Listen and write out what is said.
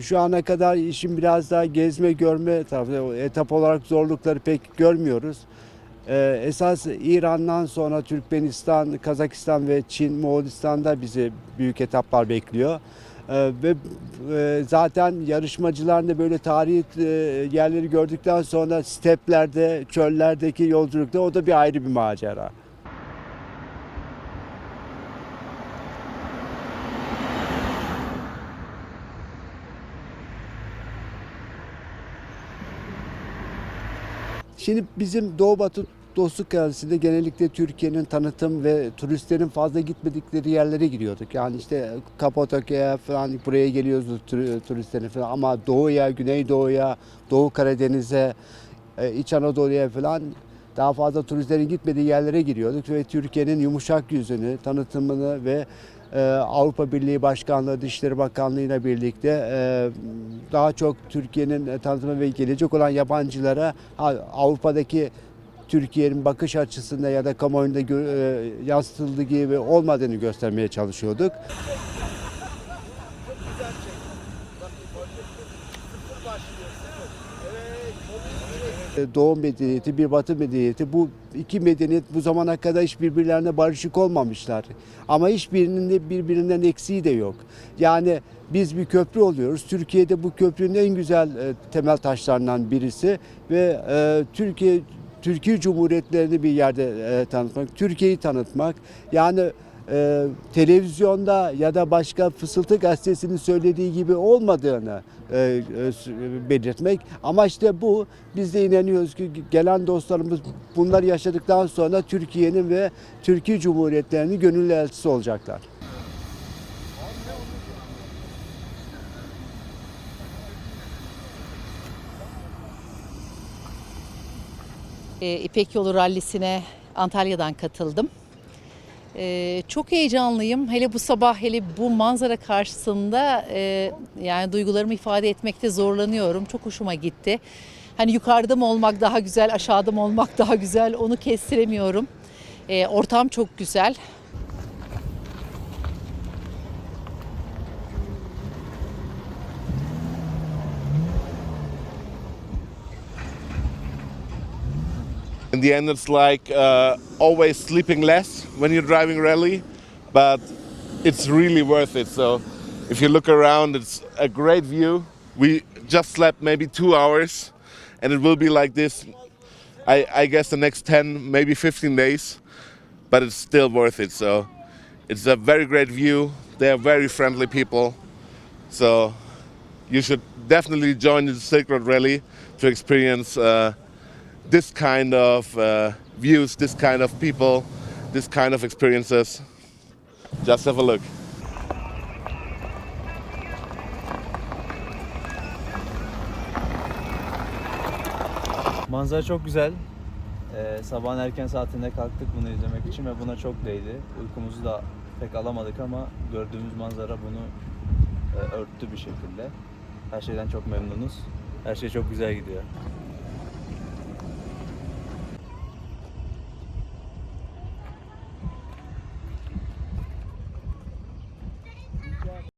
şu ana kadar işin biraz daha gezme görme tarafı. Etap olarak zorlukları pek görmüyoruz. Ee, esas İran'dan sonra Türkmenistan, Kazakistan ve Çin, Moğolistan'da bizi büyük etaplar bekliyor. Ee, ve e, zaten yarışmacıların da böyle tarihi e, yerleri gördükten sonra steplerde, çöllerdeki yolculukta o da bir ayrı bir macera. Şimdi bizim Doğu Batı Dostluk Galerisi'nde genellikle Türkiye'nin tanıtım ve turistlerin fazla gitmedikleri yerlere giriyorduk. Yani işte Kapadokya'ya falan buraya geliyoruz tur- turistlerin falan ama Doğu'ya, Güneydoğu'ya, Doğu Karadeniz'e, e, İç Anadolu'ya falan daha fazla turistlerin gitmediği yerlere giriyorduk ve Türkiye'nin yumuşak yüzünü, tanıtımını ve e, Avrupa Birliği Başkanlığı, Dışişleri Bakanlığı ile birlikte e, daha çok Türkiye'nin tanıtımı ve gelecek olan yabancılara Avrupa'daki Türkiye'nin bakış açısında ya da kamuoyunda e, yansıtıldığı gibi olmadığını göstermeye çalışıyorduk. E, Doğu medeniyeti, bir Batı medeniyeti. Bu iki medeniyet bu zamana kadar hiç birbirlerine barışık olmamışlar. Ama hiçbirinin de birbirinden eksiği de yok. Yani biz bir köprü oluyoruz. Türkiye'de bu köprünün en güzel e, temel taşlarından birisi ve e, Türkiye Türkiye Cumhuriyetlerini bir yerde e, tanıtmak, Türkiye'yi tanıtmak. Yani e, televizyonda ya da başka Fısıltı Gazetesi'nin söylediği gibi olmadığını e, e, s- belirtmek. Ama işte bu biz de inanıyoruz ki gelen dostlarımız bunları yaşadıktan sonra Türkiye'nin ve Türkiye Cumhuriyetlerinin gönüllü elçisi olacaklar. E, İpek Yolu Rallisi'ne Antalya'dan katıldım. E, çok heyecanlıyım. Hele bu sabah, hele bu manzara karşısında e, yani duygularımı ifade etmekte zorlanıyorum. Çok hoşuma gitti. Hani yukarıda mı olmak daha güzel, aşağıda mı olmak daha güzel onu kestiremiyorum. E, ortam çok güzel. In the end, it's like uh, always sleeping less when you're driving rally, but it's really worth it. So if you look around, it's a great view. We just slept maybe two hours, and it will be like this. I, I guess the next 10, maybe 15 days, but it's still worth it. So it's a very great view. They are very friendly people. So you should definitely join the Silk Road Rally to experience uh, this kind of uh, views, this kind of people, this kind of experiences. Just have a look. Manzara çok güzel. Ee, sabahın erken saatinde kalktık bunu izlemek için ve buna çok değdi. Uykumuzu da pek alamadık ama gördüğümüz manzara bunu e, örttü bir şekilde. Her şeyden çok memnunuz. Her şey çok güzel gidiyor.